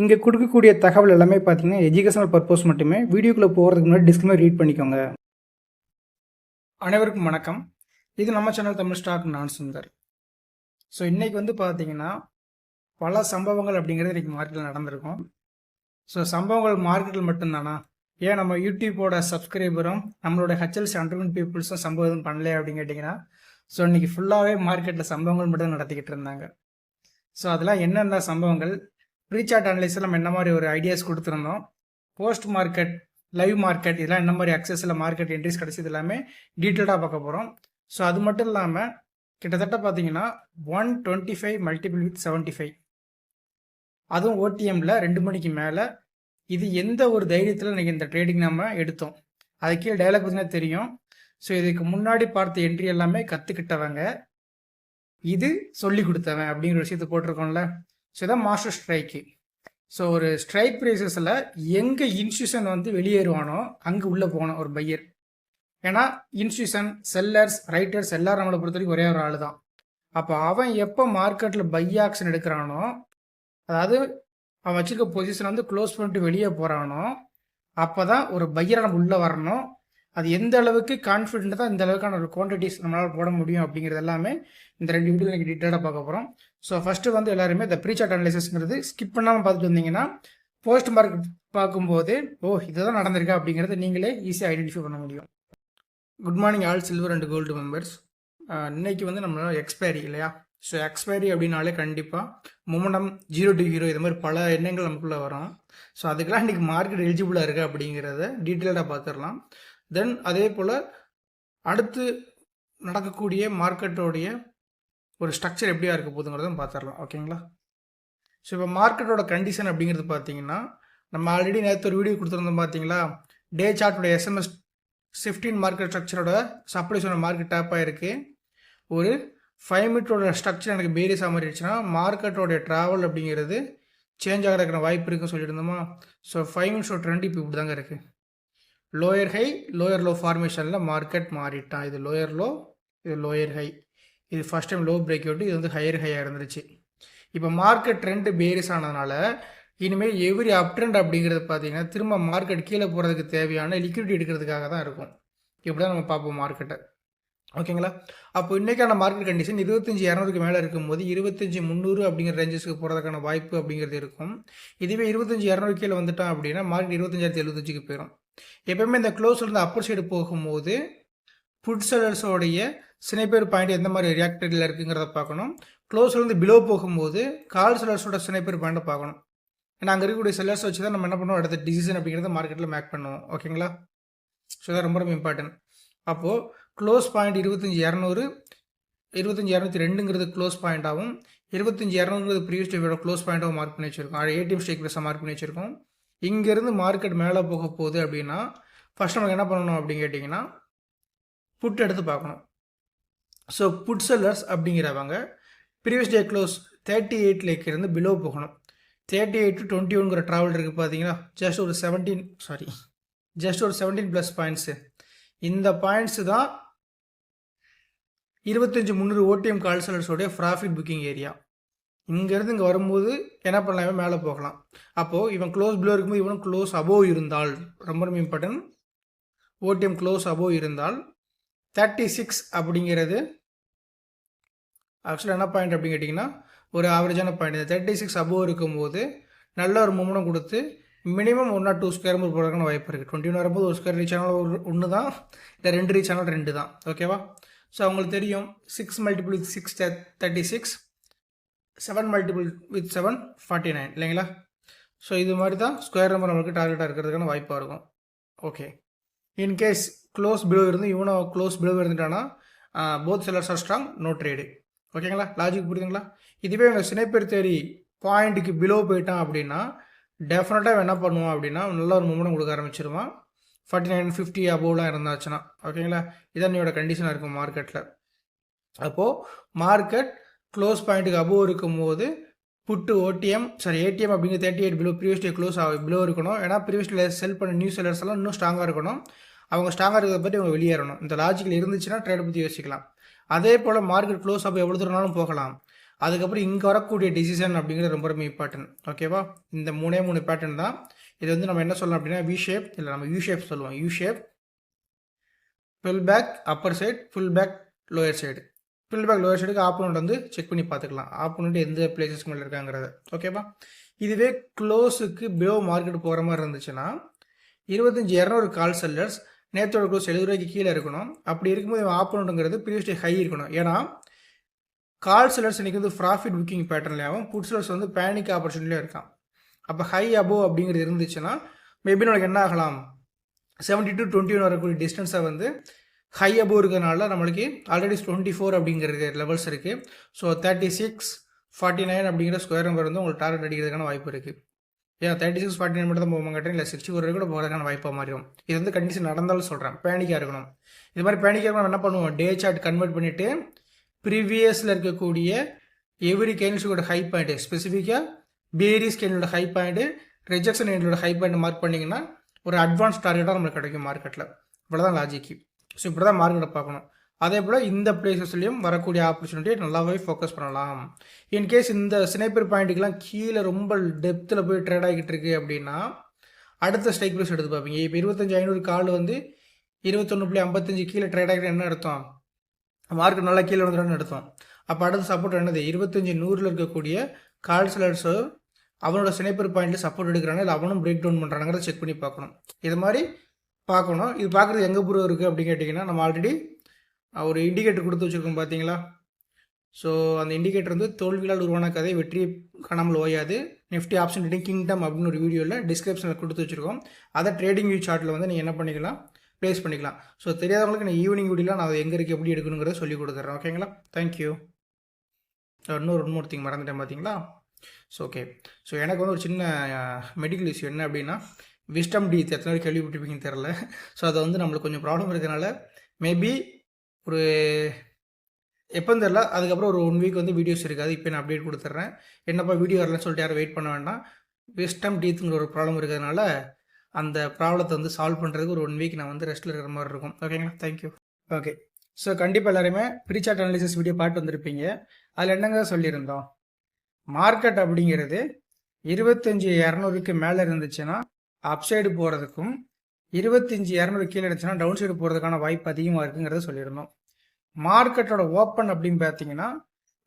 இங்கே கொடுக்கக்கூடிய தகவல் எல்லாமே பார்த்தீங்கன்னா எஜுகேஷனல் பர்பஸ் மட்டுமே வீடியோக்குள்ளே போகிறதுக்கு முன்னாடி டிஸ்கிளைமர் ரீட் பண்ணிக்கோங்க. அனைவருக்கும் வணக்கம். இது நம்ம சேனல் தமிழ் ஸ்டாக் நான் சுந்தர். ஸோ இன்றைக்கி வந்து பார்த்தீங்கன்னா பல சம்பவங்கள் அப்படிங்கிறது இன்றைக்கி மார்க்கெட்டில் நடந்திருக்கும். ஸோ சம்பவங்கள் மார்க்கெட்டில் மட்டும்தானா? ஏன் நம்ம யூடியூப்போட சப்ஸ்கிரைபரும் நம்மளோட ஹெச்எல்சி அண்டர்மெண்ட் பீப்புள்ஸும் சம்பவம் எதுவும் பண்ணலையே அப்படின்னு கேட்டிங்கன்னா ஸோ இன்றைக்கி ஃபுல்லாகவே மார்க்கெட்டில் சம்பவங்கள் மட்டும் நடத்திக்கிட்டு இருந்தாங்க. ஸோ அதெல்லாம் என்னென்ன சம்பவங்கள்? ப்ரீசார்ட் அனலைஸில் நம்ம என்ன மாதிரி ஒரு ஐடியாஸ் கொடுத்துருந்தோம்? போஸ்ட் மார்க்கெட் லைவ் மார்க்கெட் இதெல்லாம் என்ன மாதிரி அக்சஸில் மார்க்கெட் என்ட்ரிஸ் கிடச்சது எல்லாமே டீட்டெயிலாக பார்க்க போகிறோம் ஸோ அது மட்டும் இல்லாமல் கிட்டத்தட்ட பார்த்தீங்கன்னா one twenty five multiple with seventy five அதுவும் ஓடிஎம்மில் ரெண்டு மணிக்கு மேலே. இது எந்த ஒரு தைரியத்தில் இன்றைக்கி இந்த ட்ரேடிங் நம்ம எடுத்தோம்? அது கீழே டைலாக் பார்த்தீங்கன்னா தெரியும். ஸோ இதுக்கு முன்னாடி பார்த்த என்ட்ரி எல்லாமே கற்றுக்கிட்டவங்க இது சொல்லி கொடுத்தவன் அப்படிங்கிற விஷயத்தை போட்டிருக்கோம்ல. ஸோ இதான் மாஸ்டர் ஸ்ட்ரைக்கு ஸோ ஒரு ஸ்ட்ரைக் ப்ரைஸஸில் எங்கே இன்ஸ்டியூஷன் வந்து வெளியேறுவானோ அங்கே உள்ளே போகணும் ஒரு பையர் ஏன்னா இன்ஸ்டியூஷன் செல்லர்ஸ் ரைட்டர்ஸ் எல்லாரும் நம்மளை பொறுத்த வரைக்கும் ஒரே ஒரு ஆள் தான் அப்போ அவன் எப்போ மார்க்கெட்டில் பை ஆக்ஷன் எடுக்கிறானோ அதாவது அவன் வச்சுருக்க பொசிஷன் வந்து க்ளோஸ் பண்ணிட்டு வெளியே போகிறானோ அப்போ தான் ஒரு பையரை நம்ம உள்ளே வரணும். அது எந்த அளவுக்கு கான்ஃபிடென்ட்டாக இந்த அளவுக்கான ஒரு குவான்டிட்டிஸ் நம்மளால் போட முடியும் அப்படிங்கிறது எல்லாமே இந்த ரெண்டு வீடியோ எனக்கு டீட்டெயிலாக பார்க்க போகிறோம் ஸோ ஃபஸ்ட்டு வந்து எல்லாருமே இந்த ப்ரீசார்ட் அனலைசஸ்ங்கிறது ஸ்கிப் பண்ணாமல் பார்த்துட்டு வந்தீங்கன்னா போஸ்ட் மார்க் பார்க்கும்போது ஓ இதுதான் நடந்திருக்கா? அப்படிங்கிறத நீங்களே ஈஸியாக ஐடென்டிஃபை பண்ண முடியும். Good morning all silver and gold members இன்னைக்கு வந்து நம்மளால் எக்ஸ்பைரி இல்லையா? ஸோ எக்ஸ்பைரி அப்படின்னாலே கண்டிப்பாக மூமெண்டம் ஜீரோ டு ஹீரோ இது மாதிரி பல எண்ணங்கள் நமக்குள்ளே வரும். ஸோ அதுக்கெல்லாம் இன்றைக்கி மார்க்கெட் எலிஜிபிளாக இருக்குது அப்படிங்கிறத டீட்டெயிலாக பார்த்துடலாம். தென் அதே போல் அடுத்து நடக்கக்கூடிய மார்க்கெட்டோடைய ஒரு ஸ்ட்ரக்சர் எப்படியா இருக்க போகுதுங்கிறதும் பார்த்துடலாம். ஓகேங்களா ஸோ இப்போ மார்க்கெட்டோட கண்டிஷன் அப்படிங்கிறது பார்த்தீங்கன்னா நம்ம ஆல்ரெடி நேற்று ஒரு வீடியோ கொடுத்துருந்தோம் பார்த்தீங்களா? டே சார்ட்டோட எஸ்எம்எஸ் ஃபிஃப்டீன் மார்க்கெட் ஸ்ட்ரக்சரோட சப்ளை சொன்ன மார்க்கெட் டேப் ஆகிருக்கு ஒரு ஃபைவ் மினிட்டோட ஸ்ட்ரக்சர் எனக்கு பேரிஸ் இருந்துச்சுன்னா மார்க்கெட்டோடைய ட்ராவல் அப்படிங்கிறது சேஞ்ச் ஆகிறதுக்கான வாய்ப்பு இருக்குன்னு சொல்லியிருந்தோமா? ஸோ ஃபைவ் மினிட்ஸோட ட்ரெண்ட் இப்போ இப்படி தாங்க இருக்குது லோயர் ஹை லோயர் லோ ஃபார்மேஷனில் மார்க்கெட் மாறிட்டான் இது லோயர் லோ இது லோயர் ஹை இது first time low break out இது வந்து ஹையர் ஹையாக இருந்துச்சு. இப்போ மார்க்கெட் ட்ரெண்டு பேரிஸ் ஆனதுனால இனிமேல் எவ்ரி அப் ட்ரெண்ட் அப்படிங்கிறது பார்த்தீங்கன்னா திரும்ப மார்க்கெட் கீழே போகிறதுக்கு தேவையான லிக்விடிட்டி எடுக்கிறதுக்காக தான் இருக்கும். இப்படி தான் நம்ம பார்ப்போம் மார்க்கெட்டை ஓகேங்களா அப்போ இன்றைக்கான மார்க்கெட் கண்டிஷன் இருபத்தஞ்சி இரநூறுக்கு மேலே இருக்கும்போது இருபத்தஞ்சி முந்நூறு அப்படிங்கிற ரேஞ்சஸ்க்கு போகிறதுக்கான வாய்ப்பு அப்படிங்கிறது இருக்கும். இதுவே இருபத்தஞ்சி இரநூறு கீழே வந்துட்டான் அப்படின்னா மார்க்கெட் இருபத்தஞ்சாயிரத்தி எழுபத்தஞ்சுக்கு போயிடும் எப்பவுமே இந்த க்ளோஸ்லேருந்து அப்பர் சைடு போகும்போது ஃபுட் செல்லர்ஸோடைய சினைப்பேர் பாயிண்ட் எந்த மாதிரி ரியாக்டரியில் இருக்குங்கிறத பார்க்கணும். க்ளோஸ்லேருந்து பிலோ போகும்போது கால் செல்லர்ஸோட சினைப்பேர் பாயிண்ட்டை பார்க்கணும். ஏன்னா அங்கே இருக்கக்கூடிய செல்லர்ஸ் வச்சு தான் நம்ம என்ன பண்ணுவோம்? அடுத்த டிசிஷன் அப்படிங்கிறத மார்க்கெட்டில் மேக் பண்ணுவோம். ஓகேங்களா ஸோ தான் ரொம்ப ரொம்ப இம்பார்ட்டன்ட் அப்போது க்ளோஸ் பாயிண்ட் இருபத்தஞ்சி இரநூறு இருபத்தஞ்சி இரநூத்தி ரெண்டுங்கிறது க்ளோஸ் பாயிண்ட்டாகவும் இருபத்தஞ்சி இரநூறுங்கிறது ப்ரீவியஸ் டேவோட க்ளோஸ் பாயிண்ட்டாகவும் மார்க் பண்ணி வச்சிருக்கோம். ஏடிஎம் ஸ்டேக் ப்ளஸாக மார்க் பண்ணி வச்சிருக்கோம். இங்கேருந்து மார்க்கெட் மேலே போக போகுது அப்படின்னா ஃபஸ்ட் நமக்கு என்ன பண்ணணும் அப்படின்னு கேட்டிங்கன்னா புட் எடுத்து பார்க்கணும். ஸோ புட் செல்லர்ஸ் அப்படிங்கிறவங்க previous day close thirty eight இருந்து பிலோ போகணும். தேர்ட்டி எயிட் டு டுவெண்ட்டி ஒன்கிற ட்ராவல் இருக்குது பார்த்தீங்கன்னா ஜஸ்ட் ஒரு செவன்டீன் சாரி ஜஸ்ட் ஒரு செவன்டீன் ப்ளஸ் பாயிண்ட்ஸு இந்த பாயிண்ட்ஸு தான் இருபத்தஞ்சி முந்நூறு ஓடிஎம் கால் செல்லர்ஸோடைய ப்ராஃபிட் புக்கிங் ஏரியா இங்கேருந்து இங்கே வரும்போது என்ன பண்ணலாம்? இவன் மேலே போகலாம். அப்போது இவன் க்ளோஸ் பிலோ இருக்கும்போது இவனும் க்ளோஸ் அபோவ் இருந்தால் ரொம்ப ரொம்ப இம்பார்ட்டன்ட் ஓடிஎம் க்ளோஸ் அபோவ் இருந்தால் தேர்ட்டி சிக்ஸ் அப்படிங்கிறது ஆக்சுவலாக என்ன பாயிண்ட் அப்படின்னு கேட்டிங்கன்னா ஒரு ஆவரேஜான பாயிண்ட் தேர்ட்டி சிக்ஸ் அபோவ் இருக்கும்போது நல்ல ஒரு மூமெண்டம் கொடுத்து minimum one or two square metre போகிறதுக்கான வாய்ப்பு இருக்குது டுவெண்ட்டி ஒன் வரும்போது ஒரு ஸ்கொயர் ரீச் ஆனால் ஒரு ஒன்று தான் இல்லை ரெண்டு ரீச் ஆனால் ரெண்டு தான் ஓகேவா ஸோ அவங்களுக்கு தெரியும் six multiple six thirty six seven multiple with seven forty nine இல்லைங்களா? ஸோ இது மாதிரி தான் ஸ்கொயர் நம்பர் நம்மளுக்கு டார்கெட்டாக இருக்கிறதுக்கான வாய்ப்பாக இருக்கும். ஓகே இன்கேஸ் க்ளோஸ் பிலோ இருந்து இவனும் close below இருந்துட்டானா both sellers are strong no trade ஓகேங்களா லாஜிக் புரியுதுங்களா? இதுவே இவங்க சினைப்பேர் தேரி பாயிண்ட்டுக்கு பிலோ போயிட்டான் அப்படின்னா டெஃபினட்டாக என்ன பண்ணுவான் அப்படின்னா நல்ல ஒரு மூமெண்ட் கொடுக்க ஆரம்பிச்சிருவான். ஃபார்ட்டி நைன் ஃபிஃப்டி அபோவ்லாம் இருந்தாச்சுன்னா. ஓகேங்களா இதான் என்னோட கண்டிஷனாக இருக்கும் மார்க்கெட்டில் அப்போது மார்க்கெட் க்ளோஸ் பாயிண்ட்டுக்கு அபோவ் இருக்கும்போது புட்டு ஓடிஎம் சாரி ஏடிஎம் அப்படிங்கிற thirty eight below previous day close ஆகும் பிலோ இருக்கணும். ஏன்னா ப்ரீவியஸ் டே செல் பண்ண நியூ செல்லர்ஸ் எல்லாம் இன்னும் ஸ்ட்ராங்காக இருக்கணும். அவங்க ஸ்ட்ராங்காக இருக்கிறத பற்றி அவங்க வெளியேறணும். இந்த லாஜிக்கில் இருந்துச்சுன்னா ட்ரேட் பற்றி யோசிக்கலாம். அதே போல் மார்க்கெட் க்ளோஸ் அப்போ எவ்வளோ தூரம்னாலும் போகலாம். அதுக்கப்புறம் இங்கே வரக்கூடிய டிசிஷன் அப்படிங்கிறது ரொம்ப ரொம்ப இம்பார்ட்டன்ட் ஓகேவா இந்த மூணே மூணு பேட்டர்ன் தான். இது வந்து நம்ம என்ன சொல்லலாம் அப்படின்னா வி ஷேப் இல்லை நம்ம யூ ஷேப் சொல்லுவோம். U shape pull back upper side pull back lower side back lower சைடுக்கு ஆப்போனண்ட் வந்து செக் பண்ணி பார்த்துக்கலாம். ஆப்போனண்ட் எந்த பிளேசஸ்க்கு மேலே இருக்காங்கிறத. ஓகேவா இதுவே க்ளோஸுக்கு பிலோ மார்க்கெட் போகிற மாதிரி இருந்துச்சுன்னா இருபத்தஞ்சி இரநூறு கால் செல்லர்ஸ் நேற்றோட க்ளோஸ் எழுபது ரூபாய்க்கு கீழே இருக்கணும். அப்படி இருக்கும்போது ஆப்போனண்ட்டுங்கிறது ப்ரீவியஸ் டே ஹை இருக்கணும். ஏன்னா கால் செல்லர்ஸ் இன்றைக்கி வந்து ப்ராஃபிட் புக்கிங் பேட்டர்ன்லையாகவும் புட் செல்லர்ஸ் வந்து பேனிக் ஆப்பர்ச்சுனிட்டியும் இருக்கான். அப்போ ஹை அபோவ் அப்படிங்கிறது இருந்துச்சுன்னா மேபி நம்மளுக்கு என்ன ஆகலாம்? செவன்ட்டி டு டுவெண்ட்டி ஒன் வரக்கூடிய டிஸ்டன்ஸை வந்து ஹை அபோவ் இருக்கிறதுனால நம்மளுக்கு ஆல்ரெடி டுவெண்ட்டி ஃபோர் அப்படிங்கிற லெவல்ஸ் இருக்குது so thirty six forty nine அப்படிங்கிற ஸ்கொயர் நம்பர் வந்து உங்களுக்கு டார்கெட் அடிக்கிறதுக்கான வாய்ப்பு இருக்குது ஏன் தேர்ட்டி சிக்ஸ் ஃபார்ட்டி நைன் மட்டும் தான் போக மாட்டேன். இல்லை சிக்ஸ்டி ஒரு கூட போகிறதுக்கான வாய்ப்பாக மாறிடும். இது வந்து கண்டிஷன் நடந்தாலும் சொல்கிறேன் பேனிக்காக இருக்கணும். இது மாதிரி பேனிக்காக இருக்கணும் என்ன பண்ணுவோம்? டே சார்ட் கன்வெர்ட் பண்ணிவிட்டு ப்ரீவியஸில் இருக்கக்கூடிய எவ்ரி கேண்டில்ஸோட ஹை பாயிண்ட்டு ஸ்பெசிஃபிக்காக பேரிஸ் கேண்டிலோட ஹை பாயிண்ட்டு ரிஜெக்ஷன் கேண்டிலோட ஹை பாயிண்ட் மார்க் பண்ணிங்கன்னா ஒரு அட்வான்ஸ் டார்கெட்டாக நம்மளுக்கு கிடைக்கும் மார்க்கெட்டில் இவ்வளோதான் லாஜிக்கு ஸோ இப்படி தான் மார்க்கெட்டை பார்க்கணும். அதே போல் இந்த பிளேசஸ்லையும் வரக்கூடிய ஆப்பர்ச்சுனிட்டியை நல்லாவே ஃபோக்கஸ் பண்ணலாம். இன்கேஸ் இந்த ஸ்னைப்பர் பாயிண்ட்டுக்கெலாம் கீழே ரொம்ப டெப்த்தில் போய் ட்ரேட் ஆகிட்டு இருக்கு அப்படின்னா அடுத்த ஸ்ட்ரைக் ப்ரைஸ் எடுத்து பார்ப்பீங்க. இப்போ இருபத்தஞ்சி ஐநூறு கால் வந்து இருபத்தொன்று புள்ளி ஐம்பத்தஞ்சு கீழே ட்ரேட் ஆகிட்டு என்ன அர்த்தம்? மார்க்கெட் நல்லா கீழே வந்துடும் அர்த்தம். அப்போ அடுத்த சப்போர்ட் என்னது? இருபத்தஞ்சி நூறில் இருக்கக்கூடிய கால் செலர்ஸோ அவனோட ஸ்னைப்பர் பாயிண்ட்டில் சப்போர்ட் எடுக்கிறானா இல்லை அவனும் பிரேக் டவுன் பண்ணுறானுங்கிறத செக் பண்ணி பார்க்கணும். இது மாதிரி பார்க்கணும். இது பார்க்குறது எங்கே ப்ரூவ் இருக்குது அப்படின்னு கேட்டிங்கன்னா நம்ம ஆல்ரெடி ஒரு இண்டிகேட்டர் கொடுத்து வச்சுருக்கோம் பார்த்தீங்களா? ஸோ அந்த இண்டிகேட்டர் வந்து தோல்வியால் உருவான கதை வெற்றி காணாமல் ஓயாது. நிஃப்டி ஆப்ஷன் ட்ரேடிங் கிங்டம் அப்படின்னு ஒரு வீடியோவில் டிஸ்கிரிப்ஷனில் கொடுத்து வச்சுருக்கோம். அதை ட்ரேடிங் வியூ சார்ட்டில் வந்து நீங்கள் என்ன பண்ணிக்கலாம்? ப்ளேஸ் பண்ணிக்கலாம். ஸோ தெரியாதவங்களுக்கு நான் ஈவினிங் வீடியோவில் நான் அதை எங்கே இருக்குது எப்படி எடுக்கணுங்கிறத சொல்லி கொடுத்துட்றேன் ஓகேங்களா தேங்க்யூ இன்னொரு இன்னொரு திங் மறந்துட்டேன் பார்த்தீங்களா? ஸோ ஓகே ஸோ எனக்கு வந்து ஒரு சின்ன மெடிக்கல் இஷ்யூ என்ன அப்படின்னா விஸ்டம் டீத் எத்தனை பேர் கேள்விப்பட்டிருப்பீங்கன்னு தெரில ஸோ அதை வந்து நம்மளுக்கு கொஞ்சம் ப்ராப்ளம் இருக்கிறதுனால மேபி ஒரு எப்போ தெரில அதுக்கப்புறம் ஒரு ஒன் வீக் வந்து வீடியோஸ் இருக்காது. இப்போ நான் அப்டேட் கொடுத்துட்றேன் என்னப்பா வீடியோ வரலன்னு சொல்லிட்டு யாரும் வெயிட் பண்ண வேண்டாம். விஸ்டம் டீத்துங்கிற ஒரு ப்ராப்ளம் இருக்கிறதுனால அந்த ப்ராப்ளத்தை வந்து சால்வ் பண்ணுறதுக்கு ஒரு ஒன் வீக் நான் வந்து ரெஸ்ட்டில் இருக்கிற மாதிரி இருக்கும். ஓகேங்களா தேங்க்யூ ஓகே ஸோ கண்டிப்பாக எல்லாருமே ப்ரீசார்ட் அனாலிசிஸ் வீடியோ பார்த்து வந்திருப்பீங்க. அதில் என்னங்க சொல்லியிருந்தோம்? மார்க்கெட் அப்படிங்கிறது இருபத்தஞ்சி இரநூறுக்கு மேலே இருந்துச்சுன்னா அப்சைடு போகிறதுக்கும் இருபத்தஞ்சி இரநூறு கீழே இருந்துச்சுன்னா டவுன் சைடு போகிறதுக்கான வாய்ப்பு அதிகமாக இருக்குங்கிறத சொல்லியிருந்தோம். மார்க்கெட்டோட ஓப்பன் அப்படின்னு பார்த்தீங்கன்னா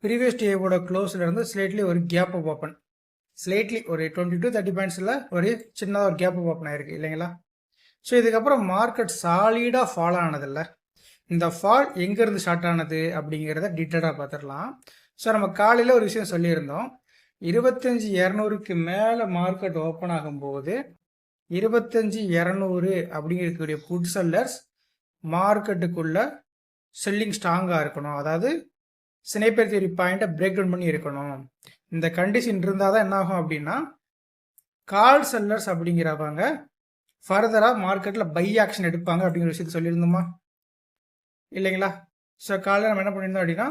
ப்ரீவியஸ் டேவோட க்ளோஸில் இருந்து ஸ்லைட்லி ஒரு கேப் ஆஃப் ஓப்பன் ஸ்லைட்லி ஒரு டுவெண்ட்டி டூ தேர்ட்டி பாயிண்ட்ஸில் ஒரு சின்னதாக ஒரு கேப் ஆஃப் ஓப்பன் ஆயிருக்கு இல்லைங்களா? ஸோ இதுக்கப்புறம் மார்க்கெட் சாலிடாக ஃபாலோ ஆனதில்ல. இந்த ஃபால் எங்கேருந்து ஸ்டார்ட் ஆனது அப்படிங்கிறத டீட்டெயிலாக பார்த்துடலாம். ஸோ நம்ம காலையில் ஒரு விஷயம் சொல்லியிருந்தோம். இருபத்தஞ்சி இரநூறுக்கு மேலே மார்க்கெட் ஓப்பன் ஆகும்போது இருபத்தஞ்சி இரநூறு அப்படிங்கக்கூடிய புட் செல்லர்ஸ் மார்க்கெட்டுக்குள்ள செல்லிங் ஸ்ட்ராங்காக இருக்கணும். அதாவது சினைப்பேர் தியரி பாயிண்ட்டை பிரேக் டவுன் பண்ணி இருக்கணும். இந்த கண்டிஷன் இருந்தால் தான் என்ன ஆகும் அப்படின்னா கால் செல்லர்ஸ் அப்படிங்கிறவங்க ஃபர்தராக மார்க்கெட்டில் பை ஆக்ஷன் எடுப்பாங்க அப்படிங்கிற விஷயத்த சொல்லியிருந்தோமா? இல்லைங்களா? ஸோ காலையில் நம்ம என்ன பண்ணியிருந்தோம் அப்படின்னா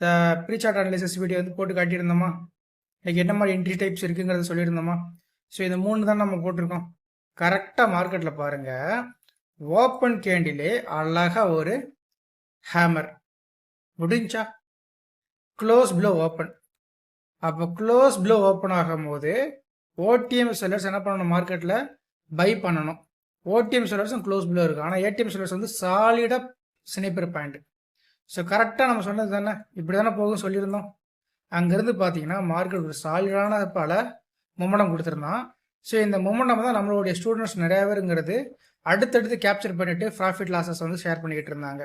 இந்த ப்ரீசார்ட் அனலிசிஸ் வீடியோ வந்து போட்டு காட்டியிருந்தோமா? இன்னைக்கு என்ன மாதிரி என்ட்ரி டைப்ஸ் இருக்குங்கிறத சொல்லியிருந்தோமா? ஸோ இந்த மூணு தான் நம்ம போட்டிருக்கோம். கரெக்டாக மார்க்கெட்டில் பாருங்கள் ஓப்பன் கேண்டிலே அழகாக ஒரு ஹேமர் முடிஞ்சா? க்ளோஸ் ப்ளோ ஓப்பன் அப்போ க்ளோஸ் ப்ளோ ஓப்பன் ஆகும்போது ஓடிஎம் செல்லர்ஸ் என்ன பண்ணணும் மார்க்கெட்டில் பை பண்ணணும். ஓடிஎம் செல்லர்ஸும் க்ளோஸ் ப்ளோ இருக்கும் ஆனால் ஏடிஎம் செல்லர்ஸ் வந்து சாலிடாக சினைப்பர் பாயிண்ட் ஸோ கரெக்டாக நம்ம சொன்னது தானே? இப்படி தானே போகும் சொல்லியிருந்தோம். அங்கேருந்து பார்த்தீங்கன்னா மார்க்கெட் ஒரு சாலிடான பல மும்மடம் கொடுத்துருந்தான். ஸோ இந்த மொமெண்டம் தான் நம்மளுடைய ஸ்டூடெண்ட்ஸ் நிறைய பேருங்கிறது அடுத்தடுத்து கேப்சர் பண்ணிவிட்டு ப்ராஃபிட் லாஸஸ் வந்து ஷேர் பண்ணிக்கிட்டு இருந்தாங்க.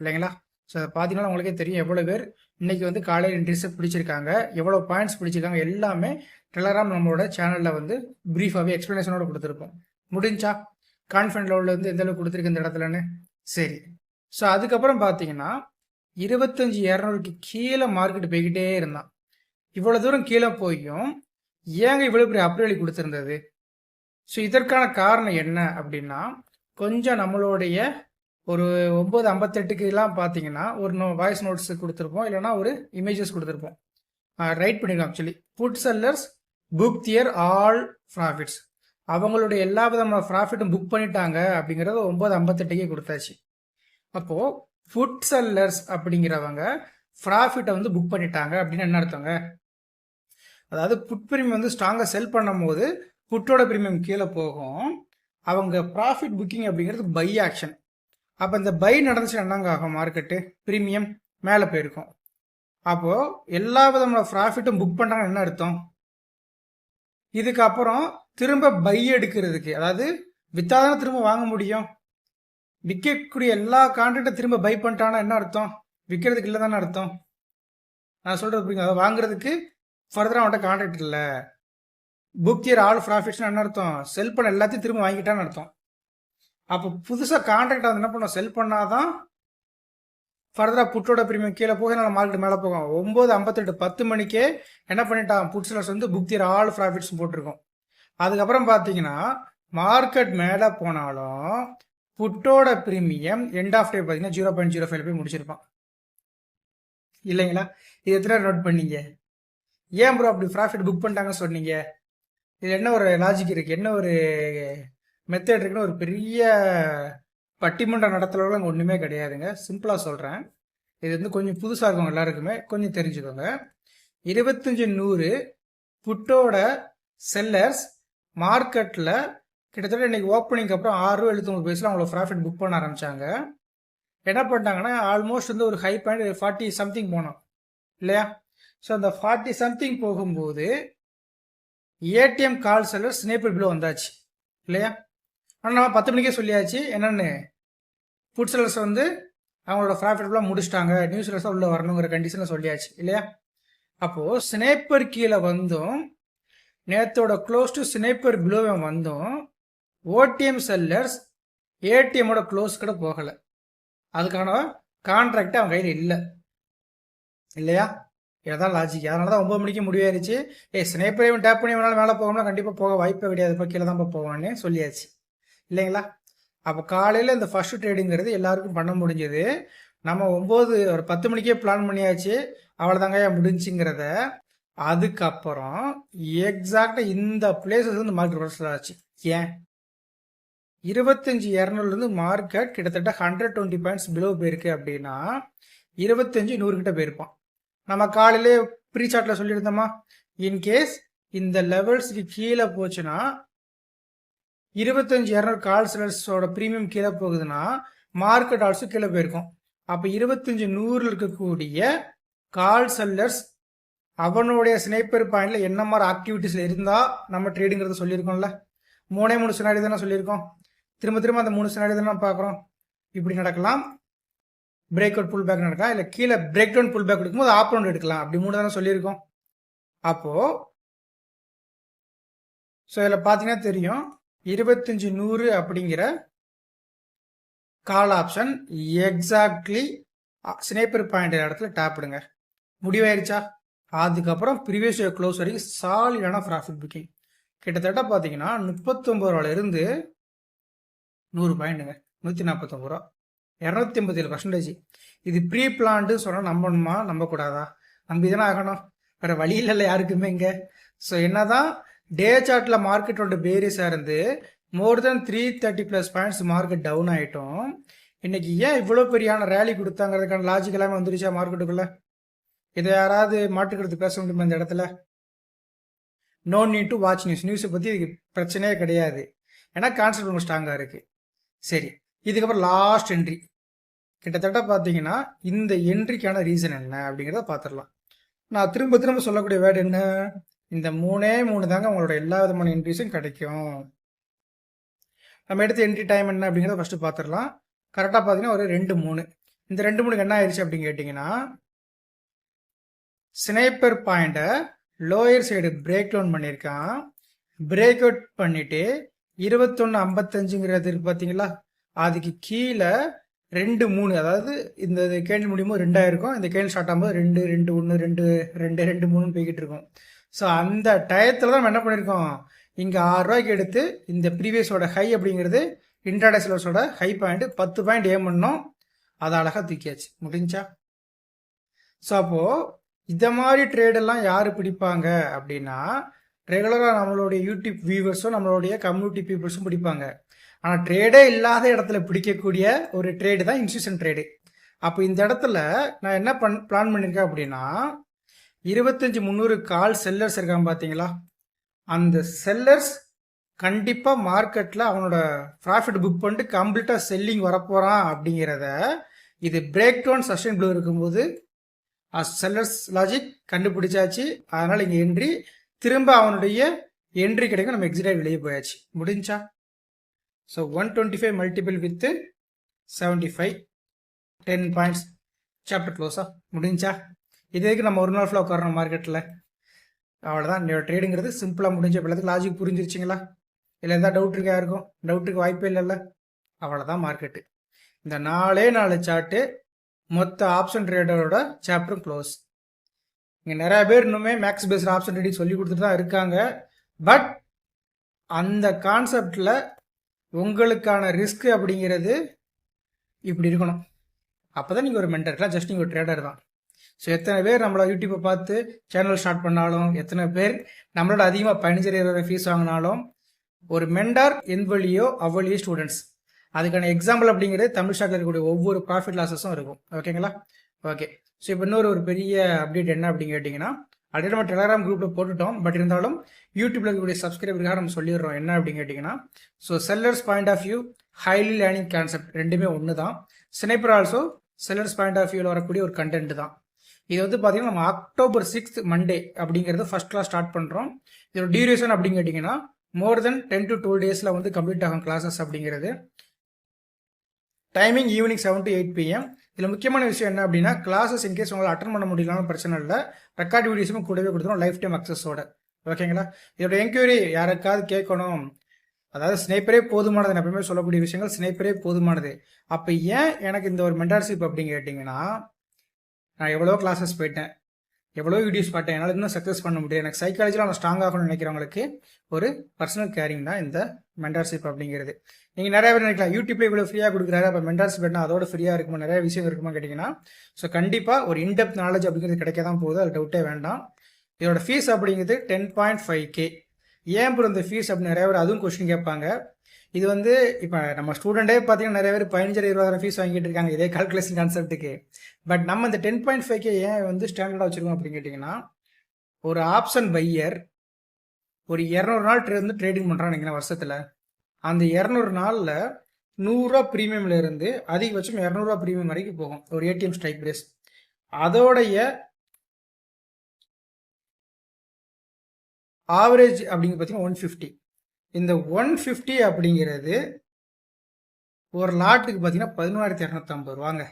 இல்லைங்களா? ஸோ அதை பார்த்தீங்கன்னா உங்களுக்கே தெரியும் எவ்வளோ பேர் இன்றைக்கி வந்து காலையில் இன்ட்ரெஸ்ட் பிடிச்சிருக்காங்க எவ்வளோ பாயிண்ட்ஸ் பிடிச்சிருக்காங்க எல்லாமே டெலராம் நம்மளோட சேனலில் வந்து ப்ரீஃபாகவே எக்ஸ்ப்ளனேஷனோட கொடுத்துருப்போம். முடிஞ்சா? கான்ஃபிடன்ட் லெவலில் வந்து எந்த அளவுக்கு கொடுத்துருக்கு இந்த இடத்துலன்னு? சரி. ஸோ அதுக்கப்புறம் பார்த்தீங்கன்னா இருபத்தஞ்சி இரநூறுக்கு கீழே மார்க்கெட் போய்கிட்டே இருந்தான். இவ்வளோ தூரம் கீழே போயும் ஏங்க இவ்வளோ பெரிய அப்ரேலி கொடுத்துருந்தது? ஸோ இதற்கான காரணம் என்ன அப்படின்னா கொஞ்சம் நம்மளுடைய ஒரு ஒம்பது ஐம்பத்தெட்டுக்குலாம் பார்த்தீங்கன்னா ஒரு நோ வாய்ஸ் நோட்ஸ் கொடுத்துருப்போம். இல்லைனா ஒரு இமேஜஸ் கொடுத்துருப்போம். ரைட் பண்ணிருக்கோம் actually put sellers book their all profits அவங்களுடைய எல்லா விதமான ப்ராஃபிட்டும் புக் பண்ணிட்டாங்க அப்படிங்கிறத ஒம்பது ஐம்பத்தெட்டுக்கே கொடுத்தாச்சு. அப்போது ஃபுட் செல்லர்ஸ் அப்படிங்கிறவங்க ப்ராஃபிட்டை வந்து புக் பண்ணிட்டாங்க அப்படின்னு என்ன அர்த்தங்க? அதாவது புட் ப்ரீமியம் வந்து ஸ்ட்ராங்காக செல் பண்ணும்போது புட்டோட ப்ரீமியம் கீழே போகும். அவங்க ப்ராஃபிட் புக்கிங் அப்படிங்கிறது பை ஆக்ஷன் அப்போ இந்த பை நடந்துச்சு என்னங்க ஆகும்? மார்க்கெட்டு ப்ரீமியம் மேலே போயிருக்கும். அப்போது எல்லா விதமான ப்ராஃபிட்டும் புக் பண்ணுறாங்கன்னு என்ன அர்த்தம்? இதுக்கப்புறம் திரும்ப பை எடுக்கிறதுக்கு அதாவது வித்தாதானே திரும்ப வாங்க முடியும்? விற்கக்கூடிய எல்லா கான்ட்ராக்டும் திரும்ப பை பண்ணிட்டாங்கன்னா என்ன அர்த்தம்? விற்கிறதுக்கு இல்லை தானே அர்த்தம்? நான் சொல்கிறது புரியுங்க அதை வாங்குறதுக்கு ஃபர்தராக அவன்கிட்ட கான்ட்ராக்ட் இல்லை. புக் இயர் ஆல் ப்ராஃபிட்ஸ்னு என்ன அர்த்தம்? செல் பண்ண எல்லாத்தையும் திரும்ப வாங்கிட்டான்னு அர்த்தம். அப்போ புதுசாக கான்ட்ராக்ட் வந்து என்ன பண்ணோம்? செல் பண்ணாதான் ஃபர்தராக புட்டோட பிரீமியம் கீழே போக நல்லா மார்க்கெட் மேலே போகும் ஒம்பது ஐம்பத்தெட்டு பத்து மணிக்கே என்ன பண்ணிட்டான்? புட் வந்து புக் இயர் ஆல் ப்ராஃபிட்ஸ் போட்டிருக்கோம். அதுக்கப்புறம் பார்த்தீங்கன்னா மார்க்கெட் மேலே போனாலும் புட்டோட ப்ரீமியம் எண்ட் ஆஃப் டே பார்த்தீங்கன்னா ஜீரோ பாயிண்ட் ஜீரோ ஃபைவ் போய் முடிச்சிருப்பான். இல்லைங்களா? இது எத்தனை நோட் பண்ணீங்க? ஏன் ப்ரோ அப்படி ப்ராஃபிட் புக் பண்ணிட்டாங்கன்னு சொன்னீங்க? இது என்ன ஒரு லாஜிக் இருக்குது என்ன ஒரு மெத்தட் இருக்குன்னு ஒரு பெரிய பட்டிமன்றம் நடத்துலலாம் அங்கே ஒன்றுமே கிடையாதுங்க சிம்பிளாக சொல்கிறேன் இது வந்து கொஞ்சம் புதுசாக இருக்கும் எல்லாருக்குமே கொஞ்சம் தெரிஞ்சுக்கோங்க. இருபத்தஞ்சி நூறு புட்டோட செல்லர்ஸ் மார்க்கெட்டில் கிட்டத்தட்ட இன்றைக்கி ஓப்பனிங்க்கு அப்புறம் ஆறு ரூபா எழுபத்தொம்பது பைசில் அவங்கள ப்ராஃபிட் புக் பண்ண ஆரம்பித்தாங்க என்ன பண்ணிட்டாங்கன்னா ஆல்மோஸ்ட் வந்து ஒரு ஹை பாயிண்ட் ஃபார்ட்டி சம்திங் போனோம். இல்லையா? ஸோ அந்த ஃபார்ட்டி சம்திங் போகும்போது ATM call seller sniper below வந்தாச்சு. இல்லையா? ஆனால் நம்ம பத்து மணிக்கே சொல்லியாச்சு என்னென்னு? ஃபுட் செல்லர்ஸ் வந்து அவங்களோட ப்ராஃபிட்லாம் முடிச்சிட்டாங்க நியூஸ் செல்லர்ஸாக உள்ளே வரணுங்கிற கண்டிஷனில் சொல்லியாச்சு இல்லையா? அப்போது ஸ்னேப்பர் கீழே வந்தும் நேத்தோட க்ளோஸ் டு ஸ்னேப்பர் பிலோவை வந்தும் ஓடிஎம் செல்லர்ஸ் ஏடிஎம்மோட க்ளோஸ் கூட போகலை. அதுக்கான கான்ட்ராக்ட் அவன் கையில் இல்லை. இல்லையா? இதுதான் லாஜிக் அதனால தான் ஒம்பது மணிக்கு முடிவாயிருச்சு ஏ ஸ்னேப்பரையும் டேப் பண்ணி வேணாலும் மேலே போகணும்னா கண்டிப்பாக போக வாய்ப்பே கிடையாது. இப்போ கீழே தான் போவான்னு சொல்லியாச்சு. இல்லைங்களா? அப்போ காலையில் இந்த ஃபர்ஸ்ட் ட்ரேடிங்கிறது எல்லாருக்கும் பண்ண முடிஞ்சது. நம்ம ஒம்பது ஒரு பத்து மணிக்கே பிளான் பண்ணியாச்சு. அவ்வளோதாங்க ஏன் முடிஞ்சுங்கிறத. அதுக்கப்புறம் எக்ஸாக்டாக இந்த பிளேசஸ் வந்து மார்க்கெட் ரிவர்சல் ஆச்சு. ஏன்? இருபத்தஞ்சி இரநூறுலேருந்து மார்க்கெட் கிட்டத்தட்ட ஹண்ட்ரட் டுவெண்ட்டி பாயிண்ட்ஸ் பிலோ போயிருக்கு அப்படின்னா இருபத்தஞ்சி நூறுக்கிட்ட போயிருப்பான். நம்ம காலையிலே ப்ரீ சார்ட்டில் சொல்லியிருந்தோமா இன்கேஸ் இந்த லெவல்ஸுக்கு கீழே போச்சுன்னா இருபத்தஞ்சி இரநூறு கால்சலர்ஸோட ப்ரீமியம் கீழே போகுதுன்னா மார்க்கெட் ஆல்சோ கீழே போயிருக்கும். அப்போ இருபத்தஞ்சி நூறில் இருக்கக்கூடிய கால் செல்லர்ஸ் அவனுடைய ஸ்னைப்பர் பாயிண்ட்ல என்ன மாதிரி ஆக்டிவிட்டீஸில் இருந்தால் நம்ம ட்ரேடிங்கிறத சொல்லியிருக்கோம்ல. மூணே மூணு சினாடி தானே சொல்லியிருக்கோம். திரும்ப திரும்ப அந்த மூணு சினாடி தானே பார்க்குறோம். இப்படி நடக்கலாம். பிரேக் அவுட் புல் பேக் நடக்கலாம் இல்லை கீழே பிரேக் டவுன் புல் பேக் கொடுக்கும்போது ஆப் ரவுண்ட் எடுக்கலாம். அப்படி மூணு தானே சொல்லியிருக்கோம். அப்போது ஸோ இதில் பார்த்தீங்கன்னா தெரியும். இருபத்தஞ்சி நூறு அப்படிங்கிற call option exactly sniper point இடத்துல டேப்பிடுங்க முடிவாயிருச்சா? அதுக்கப்புறம் ப்ரீவியஸ் இயர் க்ளோஸ் வரைக்கும் சாலிடான ப்ராஃபிட் புக்கிங் கிட்டத்தட்ட பார்த்தீங்கன்னா முப்பத்தொம்பது ரூபாயிலிருந்து நூறு பாயிண்ட்டுங்க நூற்றி நாற்பத்தொம்பது ரூபா இரநூத்தி ஐம்பத்தி ஏழு பர்சன்டேஜ் இது ப்ரீ பிளான்ட்டு சொன்னால் நம்பணுமா? நம்பக்கூடாதா? நம்பி தானே ஆகணும். வேறு வழி இல்லை யாருக்குமே இங்கே. ஸோ என்ன தான் டே சார்ட்டில் மார்க்கெட்டோட பேரிஸாக இருந்து more than three thirty plus points market down ஆகிட்டோம் இன்னைக்கு ஏன் இவ்வளோ பெரியான ரேலி கொடுத்தாங்கிறதுக்கான லாஜிக் எல்லாமே வந்துருச்சா மார்க்கெட்டுக்குள்ளே இதை யாராவது மாட்டுக்கிறது பேச முடியுமா இந்த இடத்துல? No need to watch news நியூஸை பற்றி இதுக்கு பிரச்சனையே கிடையாது. ஏன்னா கான்செப்ட் ரொம்ப ஸ்ட்ராங்காக இருக்குது சரி. இதுக்கப்புறம் லாஸ்ட் என்ட்ரி கிட்டத்தட்ட பார்த்தீங்கன்னா இந்த என்ட்ரிக்கான ரீசன் என்ன அப்படிங்கிறத பார்த்துடலாம். நான் திரும்ப திரும்ப சொல்லக்கூடிய வேர்டு என்ன? இந்த மூணே மூணு தாங்க உங்களோட எல்லா விதமான என்ட்ரிஸும் கிடைக்கும். நம்ம எடுத்த என்ட்ரி டைம் என்ன அப்படிங்கிறத ஃபஸ்ட்டு பார்த்துடலாம். கரெக்டாக பார்த்தீங்கன்னா ஒரு ரெண்டு மூணு. இந்த ரெண்டு மூணுக்கு என்ன ஆயிடுச்சு அப்படின்னு கேட்டிங்கன்னா ஸ்னைப்பர் பாயிண்ட்டை லோயர் சைடு பிரேக் டவுன் பண்ணியிருக்கான். பிரேக் அவுட் பண்ணிவிட்டு இருபத்தொன்று ஐம்பத்தஞ்சுங்கிறது பார்த்தீங்களா? அதுக்கு கீழே ரெண்டு மூணு அதாவது இந்த கேண்டில் முடியும்போது ரெண்டாயிருக்கும் இந்த கேண்டில் ஸ்டார்ட் ஆகும்போது ரெண்டு ரெண்டு ஒன்று ரெண்டு ரெண்டு ரெண்டு மூணுன்னு போய்கிட்டு இருக்கும். ஸோ அந்த டயத்தில் தான் நம்ம என்ன பண்ணியிருக்கோம் இங்கே ஆறு ரூபாய்க்கு எடுத்து இந்த ப்ரீவியஸோட ஹை அப்படிங்கிறது இன்ட்ராடே சிலர்ஸோட ஹை பாயிண்ட் பத்து பாயிண்ட் ஏம் பண்ணோம். அதை அழகாக தூக்கியாச்சு. முடிஞ்சா? ஸோ அப்போது இதை மாதிரி ட்ரேடெல்லாம் யார் பிடிப்பாங்க அப்படின்னா ரெகுலராக நம்மளுடைய யூடியூப் வியூவர்ஸும் நம்மளுடைய கம்யூனிட்டி பீப்புள்ஸும் பிடிப்பாங்க. ஆனால் ட்ரேடே இல்லாத இடத்துல பிடிக்கக்கூடிய ஒரு ட்ரேடு தான் இன்ஸ்டியூஷன் ட்ரேடு அப்போ இந்த இடத்துல நான் என்ன பண் பிளான் பண்ணியிருக்கேன் அப்படின்னா இருபத்தஞ்சி முந்நூறு கால் செல்லர்ஸ் இருக்காங்க பார்த்தீங்களா அந்த செல்லர்ஸ் கண்டிப்பாக மார்க்கெட்டில் அவனோட ப்ராஃபிட் புக் பண்ணிட்டு கம்ப்ளீட்டாக செல்லிங் வரப்போகிறான் அப்படிங்கிறத இது பிரேக் டவுன் சஸ்டைன் ப்ளூ இருக்கும்போது செல்லர்ஸ் லாஜிக் கண்டுபிடிச்சாச்சு. அதனால் இங்கே என்ட்ரி திரும்ப அவனுடைய என்ட்ரி கிடைக்கும். நம்ம எக்ஸிட் ஆகி வெளியே போயாச்சு. முடிஞ்சா? So one twenty five multiple with seventy five ten points chapter க்ளோஸா முடிஞ்சா? இது வரைக்கும் நம்ம ஒரு நாள் ஃபுல்லாக உட்காரணும் மார்க்கெட்டில் அவ்வளோதான் ட்ரேடுங்கிறது சிம்பிளாக முடிஞ்ச எல்லாத்துக்கும் லாஜிக் புரிஞ்சிருச்சிங்களா? இல்லை எதாவது டவுட் இருக்கா இருக்கும் டவுட்டுக்கு வாய்ப்பே இல்லைல்ல. அவ்வளோதான் மார்க்கெட்டு இந்த நாலே நாலு சார்ட்டு மொத்த ஆப்ஷன் ட்ரேடரோட சாப்டரும் க்ளோஸ் இங்கே நிறைய பேர் இன்னுமே மேக்ஸ் பேஸ்ட் ஆப்ஷன் ரெடி சொல்லி கொடுத்துட்டு தான் இருக்காங்க. பட் அந்த கான்செப்டில் உங்களுக்கான ரிஸ்க் அப்படிங்கிறது இப்படி இருக்கணும். அப்போ தான் நீங்கள் ஒரு மென்டர் ஜஸ்ட் நீங்கள் ஒரு ட்ரேடர் தான். ஸோ எத்தனை பேர் நம்மளை யூடியூப்பை பார்த்து சேனல் ஸ்டார்ட் பண்ணாலும் எத்தனை பேர் நம்மளோட அதிகமாக பதினஞ்சு ஃபீஸ் வாங்கினாலும் ஒரு மென்டார் எந்த வழியோ அவ்வளியோ ஸ்டூடெண்ட்ஸ் அதுக்கான எக்ஸாம்பிள் அப்படிங்கிறது தமிழ் ஸ்டாக்கில் இருக்கக்கூடிய ஒவ்வொரு ப்ராஃபிட் லாஸஸும் இருக்கும். ஓகேங்களா ஓகே ஸோ இப்போ இன்னொரு ஒரு பெரிய அப்டேட் என்ன அப்படின்னு கேட்டிங்கன்னா ஆல்ரெடி நம்ம டெலகிராம் குரூப்பில் போட்டுட்டோம். பட் இருந்தாலும் யூடியூப்ல இருக்கக்கூடிய சப்ஸ்கிரைபருக்காக நம்ம சொல்லிடுறோம் என்ன அப்படின்னு கேட்டிங்கன்னா so sellers point of view highly learning concept ரெண்டுமே ஒன்று தான் sniper also sellers point of வியூவில் வரக்கூடிய ஒரு கண்டென்ட் தான். இது வந்து பார்த்தீங்கன்னா நம்ம அக்டோபர் சிக்ஸ்த் மண்டே அப்படிங்கிறது ஃபர்ஸ்ட் கிளாஸ் ஸ்டார்ட் பண்ணுறோம் இதோட டியூரேஷன் அப்படின்னு கேட்டிங்கன்னா more than ten to twelve டேஸில் வந்து கம்ப்ளீட் ஆகும் கிளாஸஸ் அப்படிங்கிறது. Timing evening seven to eight PM இதில் முக்கியமான விஷயம் என்ன அப்படின்னா கிளாஸஸ் இன்கேஸ் உங்களால் அட்டன் பண்ண முடியலன்னு பிரச்சனை இல்லை. ரெக்கார்ட் வீடியோஸும் கூடவே கொடுத்துரும் லைஃப் டைம் அக்சஸோட ஓகேங்களா இதோட என்கொயரி யாருக்காவது கேட்கணும்? அதாவது ஸ்னைப்பரே போதுமானது. நான் எப்பவுமே சொல்லக்கூடிய விஷயங்கள் ஸ்னைப்பரே போதுமானது. அப்போ ஏன் எனக்கு இந்த ஒரு மென்டார்ஷிப் அப்படின்னு கேட்டிங்கன்னா நான் எவ்வளோ கிளாஸஸ் போயிட்டேன். எவ்வளோ வீடியோஸ் பார்த்தேன். என்னால் இன்னும் சக்ஸஸ் பண்ண முடியும் எனக்கு சைக்காலஜியில் நான் ஸ்ட்ராங் ஆகணும்னு நினைக்கிறவங்களுக்கு ஒரு பர்சனல் கேரிங் தான் இந்த மென்டார்ஷிப் அப்படிங்கிறது. நீங்கள் நிறைய பேர் நினைக்கலாம் யூடியூப்ல இவ்வளோ ஃப்ரீயாக கொடுக்குறாரு அப்போ மென்டார்ஸ் என்ன அதோட ஃப்ரீயாக இருக்குமா நிறைய விஷயம் இருக்குமா கேட்டிங்கன்னா ஸோ கண்டிப்பாக ஒரு இன்டெப்த் நாலேஜ் அப்படிங்கிறது கிடைக்க தான் போகுது அது டவுட்டே வேண்டாம். இதோட ஃபீஸ் அப்படிங்கிறது டென் பாயிண்ட் ஃபைவ் கே ஏன் இப்போ இந்த ஃபீஸ் அப்படின்னு நிறைய பேர் அதுவும் கொஸ்டின் கேட்பாங்க. இது வந்து இப்போ நம்ம ஸ்டூடெண்டே பார்த்தீங்கன்னா நிறைய பேர் பதினஞ்சு இருபதாயிரம் ஃபீஸ் வாங்கிட்டு இருக்காங்க இதே கால்குலேஷன் கான்செப்ட்டுக்கு பட் நம்ம இந்த டென் பாயிண்ட் ஃபைவ்க்கு ஏன் வந்து ஸ்டாண்டர்டாக வச்சுருக்கோம் அப்படின்னு கேட்டிங்கன்னா ஒரு ஆப்ஷன் பையர் ஒரு இரநூறு நாள் வந்து ட்ரேடிங் பண்ணுறான்னு வருஷத்தில். அந்த இரநூறு நாளில் நூறுரூவா ப்ரீமியம்ல இருந்து அதிகபட்சம் இரநூறுவா ப்ரீமியம் வரைக்கும் போகும். ஒரு ஏடிஎம் ஸ்ட்ரைக் பிரேஸ் அதோடைய ஆவரேஜ் அப்படிங்க பார்த்தீங்கன்னா ஒன் ஃபிஃப்டி இந்த ஒன் ஃபிஃப்டி அப்படிங்கிறது ஒரு லாட்டுக்கு பார்த்தீங்கன்னா பதினோராயிரத்தி இரநூத்தம்பது ரூபாங்க.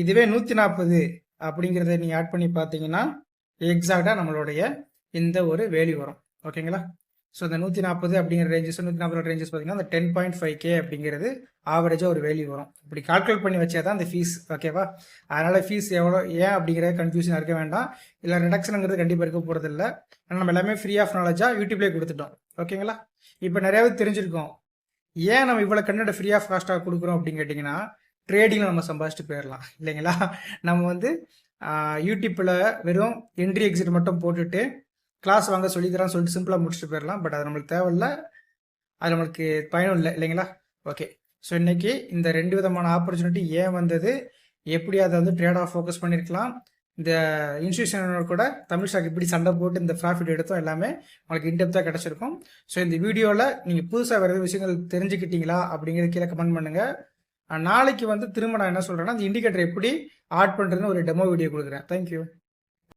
இதுவே நூற்றி நாற்பது அப்படிங்கிறத நீங்கள் ஆட் பண்ணி பார்த்தீங்கன்னா எக்ஸாக்டாக நம்மளுடைய இந்த ஒரு வேலி வரும். ஓகேங்களா ஸோ இந்த நூற்றி நாற்பது அப்படிங்கிற ரேஞ்சஸ் நூற்றி நாற்பது ரேஞ்சஸ் பார்த்தீங்கன்னா அந்த டென் பாயிண்ட் ஃபைவ் கே அப்படிங்கிறது ஆவரேஜாக ஒரு வேல்யூ வரும். இப்படி கால்குலேட் பண்ணி வச்சா தான் அந்த ஃபீஸ் ஓகேவா அதனால் ஃபீஸ் எவ்வளோ ஏன் அப்படிங்கிற கன்ஃபியூஷன் இருக்க வேண்டாம். இல்லை ரிடக்ஷனுங்கிறது கண்டிப்பாக இருக்க போகிறது இல்லை நம்ம எல்லாமே ஃப்ரீ ஆஃப் நாலேஜாக யூடியூப்லேயே கொடுத்துட்டோம். ஓகேங்களா இப்போ நிறையாவே தெரிஞ்சிருக்கோம். ஏன் நம்ம இவ்வளோ கண்டென்ட் ஃப்ரீ ஆஃப் காஸ்ட்டாக கொடுக்குறோம் அப்படின்னு கேட்டிங்கன்னா ட்ரேடிங்கில் நம்ம சம்பாதிச்சுட்டு போயிடலாம் இல்லைங்களா? நம்ம வந்து யூடியூப்பில் வெறும் என்ட்ரி எக்ஸிட் மட்டும் போட்டுட்டு கிளாஸ் வாங்க சொல்லித்தரான்னு சொல்லிட்டு சிம்பிளாக முடிச்சுட்டு போயிடலாம். பட் அது நம்மளுக்கு தேவையில்ல. அது நம்மளுக்கு பயனும் இல்லை இல்லைங்களா? ஓகே ஸோ இன்றைக்கி இந்த ரெண்டு விதமான ஆப்பர்ச்சுனிட்டி ஏன் வந்தது? எப்படி அதை வந்து ட்ரேடாக ஃபோக்கஸ் பண்ணியிருக்கலாம் இந்த இன்ஸ்டியூஷனோட கூட தமிழ் ஸ்டாக் இப்படி சண்டை போட்டு இந்த ப்ராஃபிட் எடுத்தோம் எல்லாமே உங்களுக்கு இன்டெப்த்தாக கிடச்சிருக்கும். ஸோ இந்த வீடியோவில் நீங்கள் புதுசாக வேறு விஷயங்கள் தெரிஞ்சுக்கிட்டீங்களா? அப்படிங்கிறது கீழே கமெண்ட் பண்ணுங்கள் நாளைக்கு வந்து திரும்ப நான் என்ன சொல்கிறேன்னா இந்த இண்டிகேட்டர் எப்படி ஆட் பண்ணுறதுன்னு ஒரு டெமோ வீடியோ கொடுக்குறேன். தேங்க்யூ